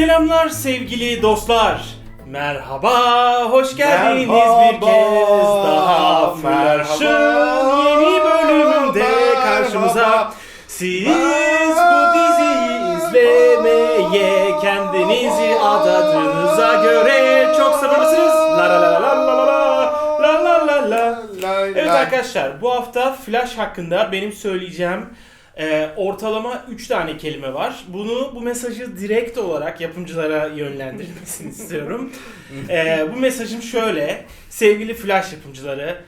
Selamlar sevgili dostlar. Merhaba, hoş geldiniz Merhaba, bir kez daha merhaba, yeni bölümünde merhaba. karşımıza. Siz bu diziyi izlemeye kendinizi adadığınıza göre çok sabırlısınız. La la la la la la la la la la la. Evet arkadaşlar bu hafta Flash hakkında benim söyleyeceğim e, ortalama 3 tane kelime var. Bunu bu mesajı direkt olarak yapımcılara yönlendirmesini istiyorum. E, bu mesajım şöyle. Sevgili Flash yapımcıları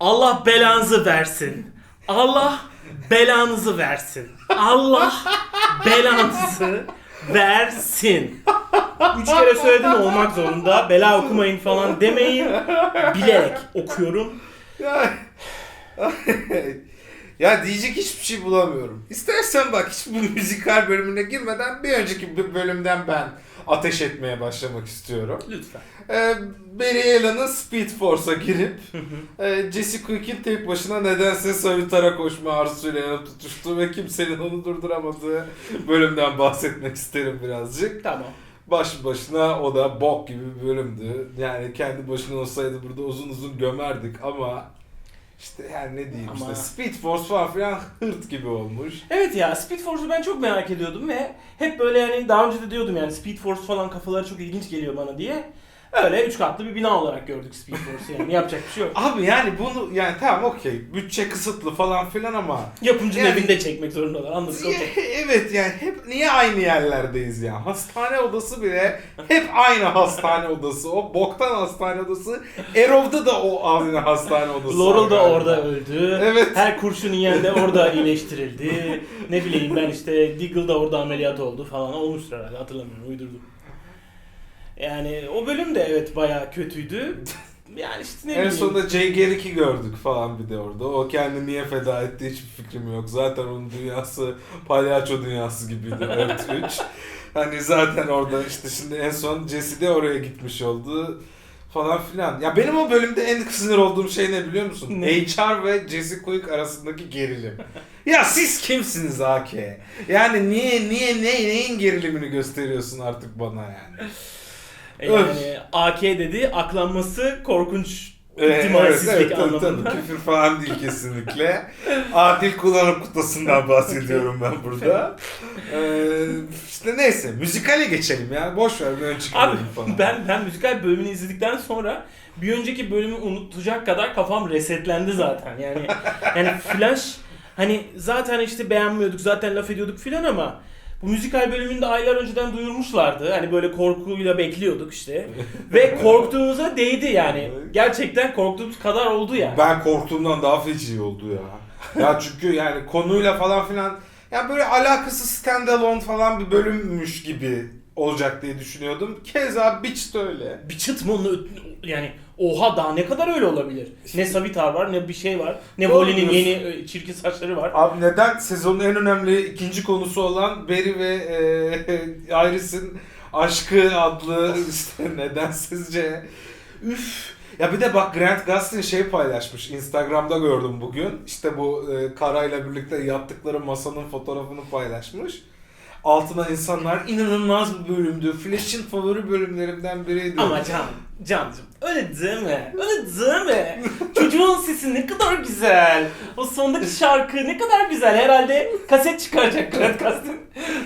Allah belanızı versin. Allah belanızı versin. Allah belanızı versin. Üç kere söyledim olmak zorunda. Bela okumayın falan demeyin. Bilerek okuyorum. Ya, diyecek hiçbir şey bulamıyorum. İstersen bak hiç bu müzikal bölümüne girmeden bir önceki bölümden ben ateş etmeye başlamak istiyorum. Lütfen. Ee, Barry Allen'ın Speed Force'a girip e, Jesse Quick'in tek başına nedense solitara koşma arzusuyla yanıp tutuştu ve kimsenin onu durduramadığı bölümden bahsetmek isterim birazcık. Tamam. Baş başına o da bok gibi bir bölümdü. Yani kendi başına olsaydı burada uzun uzun gömerdik ama işte yani ne diyeyim Ama- işte Speed Force falan filan hırt gibi olmuş. Evet ya Speed Force'u ben çok merak ediyordum ve hep böyle yani daha önce de diyordum yani Speed Force falan kafaları çok ilginç geliyor bana diye. Öyle üç katlı bir bina olarak gördük Speed Force'u yani yapacak bir şey yok. Abi yani bunu yani tamam okey bütçe kısıtlı falan filan ama Yapımcının Yani- evinde çekmek zorundalar anladık okey. evet yani hep niye aynı yerlerdeyiz ya? Hastane odası bile hep aynı hastane odası. O boktan hastane odası. Arrow'da da o aynı hastane odası. Laurel da orada öldü. Evet. Her kurşun yiyen de orada iyileştirildi. ne bileyim ben işte Diggle da orada ameliyat oldu falan olmuştur herhalde hatırlamıyorum uydurdum. Yani o bölüm de evet bayağı kötüydü. Yani işte ne En bileyim. sonunda Jay Garrick'i gördük falan bir de orada. O kendini niye feda etti hiçbir fikrim yok. Zaten onun dünyası palyaço dünyası gibiydi Earth 3. Hani zaten orada işte şimdi en son Jesse de oraya gitmiş oldu falan filan. Ya benim o bölümde en sinir olduğum şey ne biliyor musun? Ne? HR ve Jesse Quick arasındaki gerilim. ya siz kimsiniz AK? Yani niye niye ne neyin gerilimini gösteriyorsun artık bana yani? E Yani AK dedi aklanması korkunç Evet, ihtimalsizlik evet, tabii, anlamında. tabii. Küfür falan değil kesinlikle. Adil kullanım kutusundan bahsediyorum ben burada. Ee, işte neyse müzikale geçelim ya. Boş ver bir önceki Abi falan. ben ben müzikal bölümünü izledikten sonra bir önceki bölümü unutacak kadar kafam resetlendi zaten. Yani yani Flash hani zaten işte beğenmiyorduk, zaten laf ediyorduk filan ama bu müzikal bölümünde aylar önceden duyurmuşlardı. Hani böyle korkuyla bekliyorduk işte. Ve korktuğumuza değdi yani. Gerçekten korktuğumuz kadar oldu yani. Ben korktuğumdan daha feci oldu ya. Ya çünkü yani konuyla falan filan ya böyle alakasız standalone falan bir bölümmüş gibi olacak diye düşünüyordum. Keza Bitch de öyle. Bir çıt mı onu yani oha daha ne kadar öyle olabilir? Ne Savitar var ne bir şey var. Ne Doğru Voli'nin diyorsun. yeni e, çirkin saçları var. Abi neden sezonun en önemli ikinci konusu olan Barry ve e, Iris'in aşkı adlı işte neden sizce üf ya bir de bak Grant Gustin şey paylaşmış Instagram'da gördüm bugün işte bu e, Kara'yla birlikte yattıkları masanın fotoğrafını paylaşmış. Altına insanlar inanılmaz bir bölümdü. Flash'in favori bölümlerimden biriydi. Ama Can, Can'cım öyle deme. Öyle deme. Çocuğun sesi ne kadar güzel. O sondaki şarkı ne kadar güzel. Herhalde kaset çıkaracak Grant Gustin.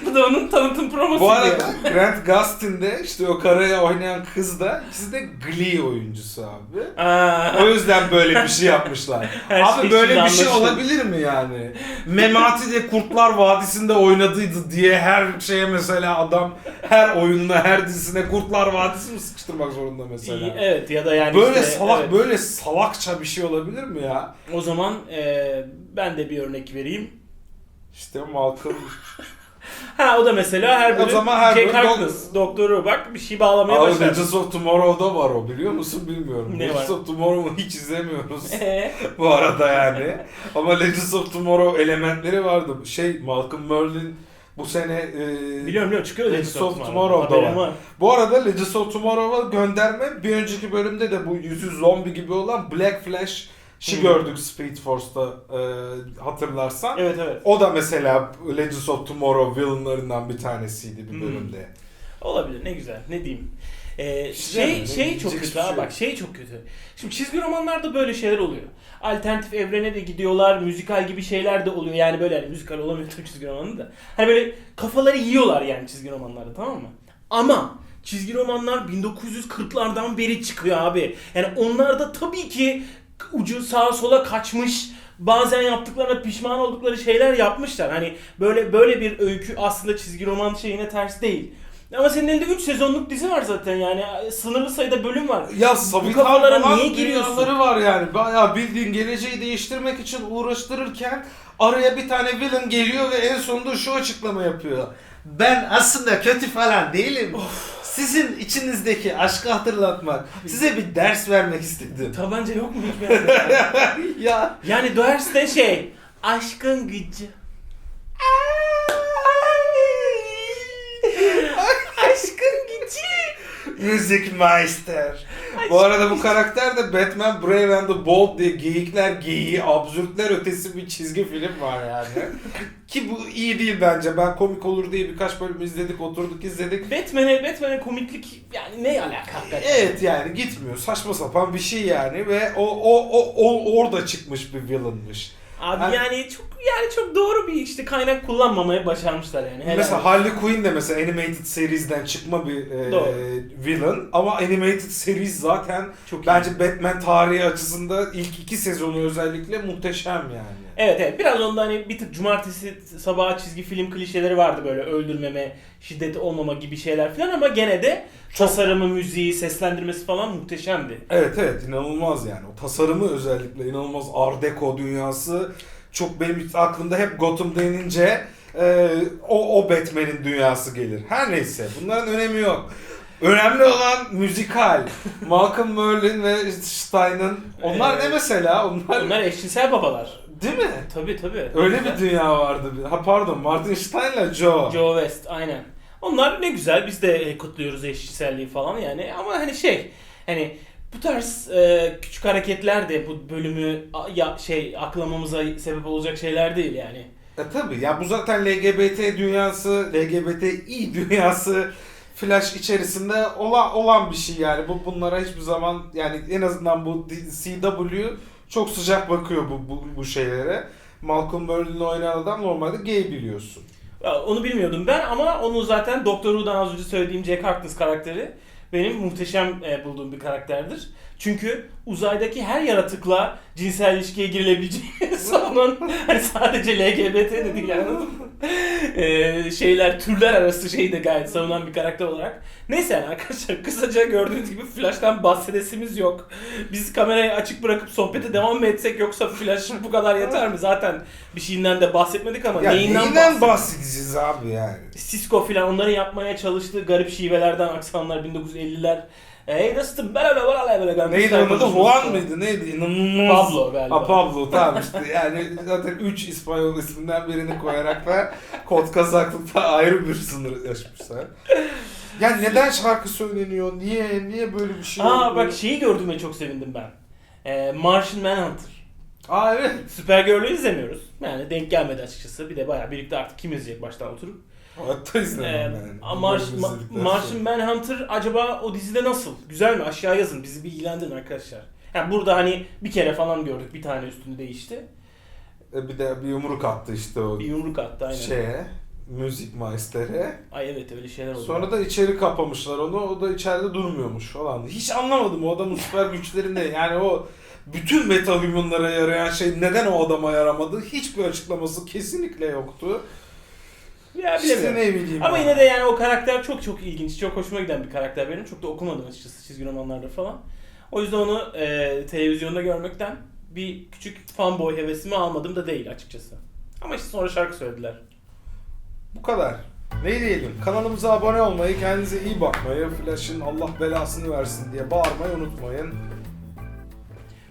Bu da onun tanıtım promosu. Bu arada Grant Gustin de işte o Kara'ya oynayan kız da ikisi de Glee oyuncusu abi. Aa, O yüzden böyle bir şey yapmışlar. Her Abi şey böyle bir şey anlaşıldı. olabilir mi yani? Memati de Kurtlar Vadisi'nde oynadıydı diye her şeye mesela adam her oyununa her dizisine Kurtlar Vadisi mi sıkıştırmak zorunda mesela? İyi, evet ya da yani Böyle işte, salak evet. böyle salakça bir şey olabilir mi ya? O zaman e, ben de bir örnek vereyim. İşte Malcolm Ha o da mesela her O bölüm zaman her bölüm Harkness doktoru bak bir şey bağlamaya Abi başlar. Legends of Tomorrow'da var o biliyor musun bilmiyorum. Ne Legends var? of Tomorrow'u hiç izlemiyoruz. Bu arada yani. Ama Legends of Tomorrow elementleri vardı. Şey Malcolm Merlin bu sene e, biliyorum biliyorum çıkıyor Legends of Tomorrow'da Haberim var. Bu arada Legends of Tomorrow'a gönderme bir önceki bölümde de bu yüzü zombi gibi olan Black Flash'ı Hı. gördük Speed Force'ta e, hatırlarsan. Evet evet. O da mesela Legends of Tomorrow villainlarından bir tanesiydi bir Hmm. bölümde. Olabilir ne güzel ne diyeyim. Ee, şey şey Diyecek çok kötü şey ha yok. bak şey çok kötü. Şimdi çizgi romanlarda böyle şeyler oluyor. Alternatif evrene de gidiyorlar, müzikal gibi şeyler de oluyor. Yani böyle hani müzikal olamıyor tabii çizgi romanı da. Hani böyle kafaları yiyorlar yani çizgi romanlarda tamam mı? Ama çizgi romanlar 1940'lardan beri çıkıyor abi. Yani onlar da tabii ki ucu sağa sola kaçmış. Bazen yaptıklarına pişman oldukları şeyler yapmışlar. Hani böyle böyle bir öykü aslında çizgi roman şeyine ters değil. Ama senin elinde 3 sezonluk dizi var zaten yani sınırlı sayıda bölüm var. Ya sabit kafalara niye giriyorsun? dünyaları var yani. Bayağı bildiğin geleceği değiştirmek için uğraştırırken araya bir tane villain geliyor ve en sonunda şu açıklama yapıyor. Ben aslında kötü falan değilim. Sizin içinizdeki aşkı hatırlatmak, size bir ders vermek istedim. Tabanca yok mu hiçbir yerde? ya yani Doers'te şey aşkın gücü. Aşkın gücü. Müzik Meister. Bu arada bu karakter de Batman Brave and the Bold diye geyikler geyiği, absürtler ötesi bir çizgi film var yani. Ki bu iyi değil bence. Ben komik olur diye birkaç bölüm izledik, oturduk izledik. Batman'e Batman'e komiklik yani ne alaka hakikaten? Evet yani gitmiyor. Saçma sapan bir şey yani ve o o o, o orada çıkmış bir villainmış. Abi Hani- yani çok yani çok doğru bir işte kaynak kullanmamaya başarmışlar yani. Helal Mesela olsun. Harley Quinn de mesela animated series'den çıkma bir e, Doğru. villain ama animated series zaten çok iyi. bence Batman tarihi açısında ilk iki sezonu özellikle muhteşem yani. Evet evet biraz onda hani bir tık cumartesi sabah çizgi film klişeleri vardı böyle öldürmeme, şiddet olmama gibi şeyler falan ama gene de tasarımı, müziği, seslendirmesi falan muhteşemdi. Evet evet inanılmaz yani. O tasarımı özellikle inanılmaz Art Deco dünyası çok benim aklımda hep Gotham denince e, o, o Batman'in dünyası gelir. Her neyse bunların önemi yok. Önemli olan müzikal. Malcolm Merlin ve Stein'ın. Onlar ne mesela? Onlar, Onlar eşcinsel babalar. değil mi? Tabii tabii. Öyle bir dünya vardı. Ha pardon Martin Stein'la Joe. Joe West aynen. Onlar ne güzel biz de e, kutluyoruz eşcinselliği falan yani ama hani şey hani bu tarz e, küçük hareketler de bu bölümü a- ya şey aklamamıza sebep olacak şeyler değil yani. E tabi ya bu zaten LGBT dünyası, LGBTİ dünyası Flash içerisinde olan olan bir şey yani. Bu bunlara hiçbir zaman yani en azından bu CW çok sıcak bakıyor bu bu, bu şeylere. Malcolm Merlin'i oynayan adam normalde gay biliyorsun. Ya, Onu bilmiyordum ben ama onu zaten Doktor Who'dan az önce söylediğim Jack Harkness karakteri benim muhteşem e, bulduğum bir karakterdir. Çünkü uzaydaki her yaratıkla cinsel ilişkiye girilebileceğini savunan hani sadece LGBT de değil anladın mı? E, şeyler türler arası şeyi de gayet savunan bir karakter olarak. Neyse yani arkadaşlar kısaca gördüğünüz gibi Flash'tan bahsedesimiz yok. Biz kamerayı açık bırakıp sohbete devam mı etsek yoksa Flash bu kadar yeter mi? Zaten bir şeyinden de bahsetmedik ama Ya neyinden, neyinden bahsedeceğiz? bahsedeceğiz abi yani? Cisco filan onların yapmaya çalıştığı garip şivelerden aksanlar 1950'ler. Hey dostum ben öyle böyle böyle gelmişler. Neydi onun adı? Juan mıydı? Neydi? İnanılmaz. Pablo galiba. Ha Pablo tamam işte yani zaten 3 İspanyol isminden birini koyarak da kot kazaklıkta ayrı bir sınır yaşmışlar. Yani neden şarkı söyleniyor? Niye? Niye böyle bir şey Aa bak şeyi gördüğüme çok sevindim ben. Ee, Martian Manhunter. Aa evet. Supergirl'ü izlemiyoruz. Yani denk gelmedi açıkçası. Bir de bayağı birlikte artık kim izleyecek baştan oturup. Hatta izlemem Ee, yani. Mar- Bölüm Ma- Martian. Manhunter acaba o dizide nasıl? Güzel mi? Aşağı yazın. Bizi bilgilendirin arkadaşlar. Yani burada hani bir kere falan gördük. Bir tane üstünü değişti. E, bir de bir yumruk attı işte o Bir yumruk attı aynen. şeye. Müzik maestere. Ay evet öyle şeyler oldu. Sonra da içeri kapamışlar onu. O da içeride durmuyormuş falan. Hiç anlamadım o adamın süper güçleri ne. Yani o bütün metahumanlara yarayan şey neden o adama yaramadı? Hiçbir açıklaması kesinlikle yoktu. Ya İşte ne bileyim. Ama ben. yine de yani o karakter çok çok ilginç, çok hoşuma giden bir karakter benim. Çok da okumadım açıkçası çizgi romanlarda falan. O yüzden onu e, televizyonda görmekten bir küçük fanboy hevesimi almadım da değil açıkçası. Ama işte sonra şarkı söylediler. Bu kadar. Ne diyelim? Kanalımıza abone olmayı, kendinize iyi bakmayı, Flash'ın Allah belasını versin diye bağırmayı unutmayın.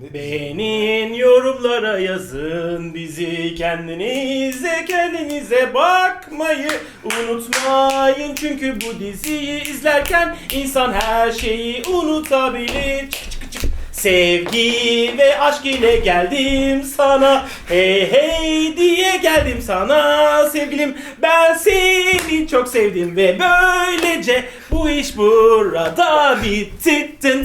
Beğenin yorumlara yazın bizi. Kendinize kendinize bakmayı unutmayın. Çünkü bu diziyi izlerken insan her şeyi unutabilir. Sevgi ve aşk ile geldim sana. Hey hey diye geldim sana. Sevgilim Ben seni çok sevdim ve böylece bu iş burada bitti. Tın